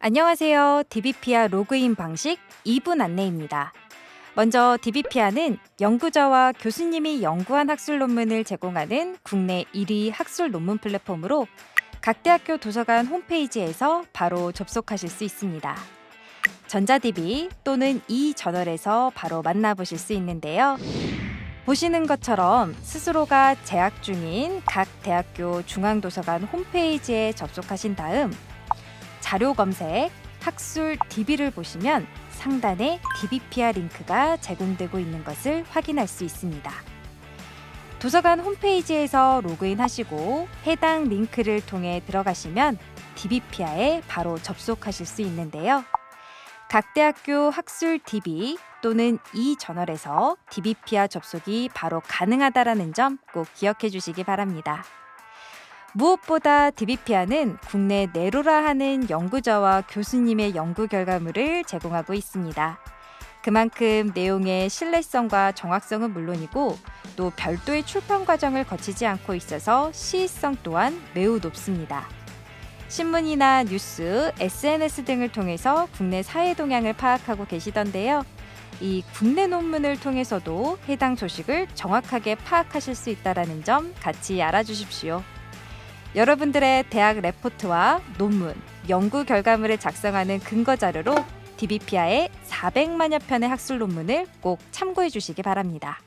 안녕하세요. 디비피아 로그인 방식 2분 안내입니다. 먼저 디비피아는 연구자와 교수님이 연구한 학술 논문을 제공하는 국내 1위 학술 논문 플랫폼으로 각 대학교 도서관 홈페이지에서 바로 접속하실 수 있습니다. 전자DB 또는 이 저널에서 바로 만나보실 수 있는데요. 보시는 것처럼 스스로가 재학 중인 각 대학교 중앙도서관 홈페이지에 접속하신 다음 자료 검색, 학술 DB를 보시면 상단에 DBPR 링크가 제공되고 있는 것을 확인할 수 있습니다. 도서관 홈페이지에서 로그인하시고 해당 링크를 통해 들어가시면 DBPR에 바로 접속하실 수 있는데요. 각 대학교 학술 DB 또는 이 저널에서 DBPR 접속이 바로 가능하다라는 점 꼭 기억해 주시기 바랍니다. 무엇보다 디비피아는 국내 내로라 하는 연구자와 교수님의 연구 결과물을 제공하고 있습니다. 그만큼 내용의 신뢰성과 정확성은 물론이고 또 별도의 출판 과정을 거치지 않고 있어서 시의성 또한 매우 높습니다. 신문이나 뉴스, SNS 등을 통해서 국내 사회 동향을 파악하고 계시던데요. 이 국내 논문을 통해서도 해당 소식을 정확하게 파악하실 수 있다는 점 같이 알아주십시오. 여러분들의 대학 레포트와 논문, 연구 결과물을 작성하는 근거 자료로 디비피아의 400만여 편의 학술 논문을 꼭 참고해 주시기 바랍니다.